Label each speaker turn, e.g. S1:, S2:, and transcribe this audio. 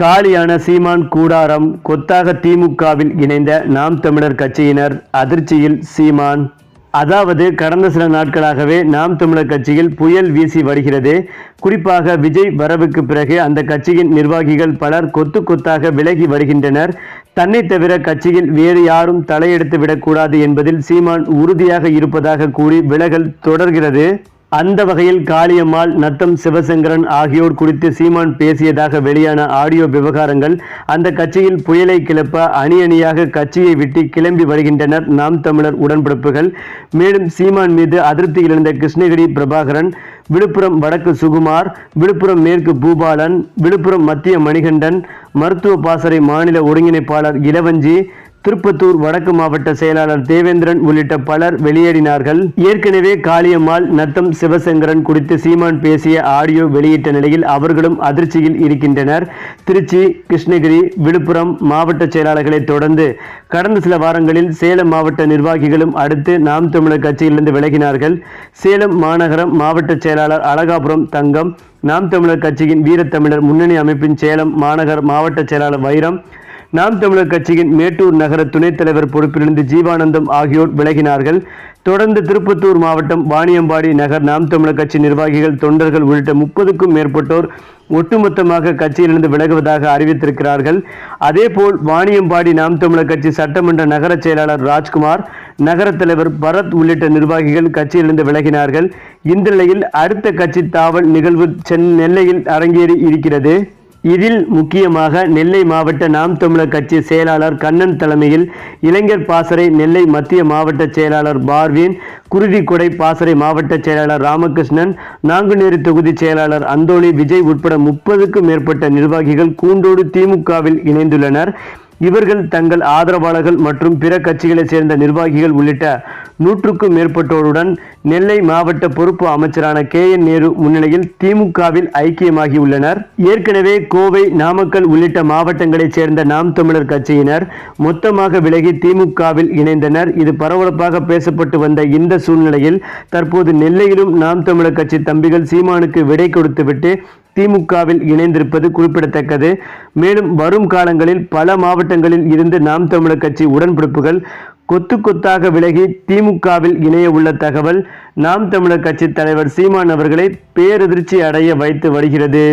S1: காலியான சீமான் கூடாரம் கொத்தாக திமுகவில் இணைந்த நாம் தமிழர் கட்சியினர் அதிர்ச்சியில் சீமான். அதாவது கடந்த சில நாட்களாகவே நாம் தமிழர் கட்சியில் புயல் வீசி வருகிறது. குறிப்பாக விஜய் வரவுக்கு பிறகு அந்த கட்சியின் நிர்வாகிகள் பலர் கொத்து கொத்தாக விலகி வருகின்றனர். தன்னை தவிர கட்சியில் வேறு யாரும் தலையெடுத்து விடக்கூடாது என்பதில் சீமான் உறுதியாக இருப்பதாக கூறி விலகல் தொடர்கிறது. அந்த வகையில் காளியம்மாள் நத்தம் சிவசங்கரன் ஆகியோர் குறித்து சீமான் பேசியதாக வெளியான ஆடியோ விவகாரங்கள் அந்த கட்சியில் புயலை கிளப்ப அணி அணியாக கட்சியை விட்டு கிளம்பி வருகின்றனர் நாம் தமிழர் உடன்பிறப்புகள் மேலும் சீமான் மீது அதிருப்தி இழந்த கிருஷ்ணகிரி பிரபாகரன் விழுப்புரம் வடக்கு சுகுமார் விழுப்புரம் மேற்கு பூபாலன் விழுப்புரம் மத்திய மணிகண்டன் மருத்துவ பாசறை மாநில ஒருங்கிணைப்பாளர் இளவஞ்சி திருப்பத்தூர் வடக்கு மாவட்ட செயலாளர் தேவேந்திரன் உள்ளிட்ட பலர் வெளியேறினார்கள். ஏற்கனவே காளியம்மாள் நத்தம் சிவசங்கரன் குறித்து சீமான் பேசிய ஆடியோ வெளியிட்ட நிலையில் அவர்களும் அதிர்ச்சியில் இருக்கின்றனர். திருச்சி கிருஷ்ணகிரி விழுப்புரம் மாவட்ட செயலாளர்களை தொடர்ந்து கடந்த சில வாரங்களில் சேலம் மாவட்ட நிர்வாகிகளும் அடுத்து நாம் தமிழர் கட்சியிலிருந்து விலகினார்கள். சேலம் மாநகரம் மாவட்ட செயலாளர் அழகாபுரம் தங்கம் நாம் தமிழர் கட்சியின் வீரத்தமிழர் முன்னணி அமைப்பின் சேலம் மாநகர் மாவட்ட செயலாளர் வைரம் நாம் தமிழர் கட்சியின் மேட்டூர் நகர துணைத் தலைவர் பொறுப்பிலிருந்து ஜீவானந்தம் ஆகியோர் விலகினார்கள். தொடர்ந்து திருப்பத்தூர் மாவட்டம் வாணியம்பாடி நகர் நாம் தமிழர் கட்சி நிர்வாகிகள் தொண்டர்கள் உள்ளிட்ட முப்பதுக்கும் மேற்பட்டோர் ஒட்டுமொத்தமாக கட்சியிலிருந்து விலகுவதாக அறிவித்திருக்கிறார்கள். அதேபோல் வாணியம்பாடி நாம் தமிழர் கட்சி சட்டமன்ற நகர செயலாளர் ராஜ்குமார் நகர தலைவர் பரத் உள்ளிட்ட நிர்வாகிகள் கட்சியிலிருந்து விலகினார்கள். இந்த நிலையில் அடுத்த கட்சி தாவல் நிகழ்வு சென் நெல்லையில் அரங்கேறி இருக்கிறது. இதில் முக்கியமாக நெல்லை மாவட்ட நாம் தமிழர் கட்சி செயலாளர் கண்ணன் தலைமையில் இளைஞர் பாசறை நெல்லை மத்திய மாவட்ட செயலாளர் பார்வின் குருதிக்கொடை பாசறை மாவட்ட செயலாளர் ராமகிருஷ்ணன் நாங்குநேரி தொகுதி செயலாளர் அந்தோணி விஜய் உட்பட முப்பதுக்கும் மேற்பட்ட நிர்வாகிகள் கூண்டோடு திமுகவில் இணைந்துள்ளனர். இவர்கள் தங்கள் ஆதரவாளர்கள் மற்றும் பிற கட்சிகளைச் சேர்ந்த நிர்வாகிகள் உள்ளிட்ட நூற்றுக்கும் மேற்பட்டோருடன் நெல்லை மாவட்ட பொறுப்பு அமைச்சரான கே என் நேரு முன்னிலையில் திமுகவில் ஐக்கியமாகியுள்ளனர். ஏற்கனவே கோவை நாமக்கல் உள்ளிட்ட மாவட்டங்களைச் சேர்ந்த நாம் தமிழர் கட்சியினர் மொத்தமாக விலகி திமுகவில் இணைந்தனர். இது பரபரப்பாக பேசப்பட்டு வந்த இந்த சூழ்நிலையில் தற்போது நெல்லையிலும் நாம் தமிழர் கட்சி தம்பிகள் சீமானுக்கு விடை கொடுத்துவிட்டு திமுகவில் இணைந்திருப்பது குறிப்பிடத்தக்கது. மேலும் வரும் காலங்களில் பல மாவட்டங்களில் இருந்து நாம் தமிழர் கட்சி உடன்பிடிப்புகள் கொத்து கொத்தாக விலகி திமுகவில் இணைய உள்ள தகவல் நாம் தமிழர் கட்சி தலைவர் சீமான் அவர்களை பேரதிர்ச்சி அடைய வைத்து வருகிறது.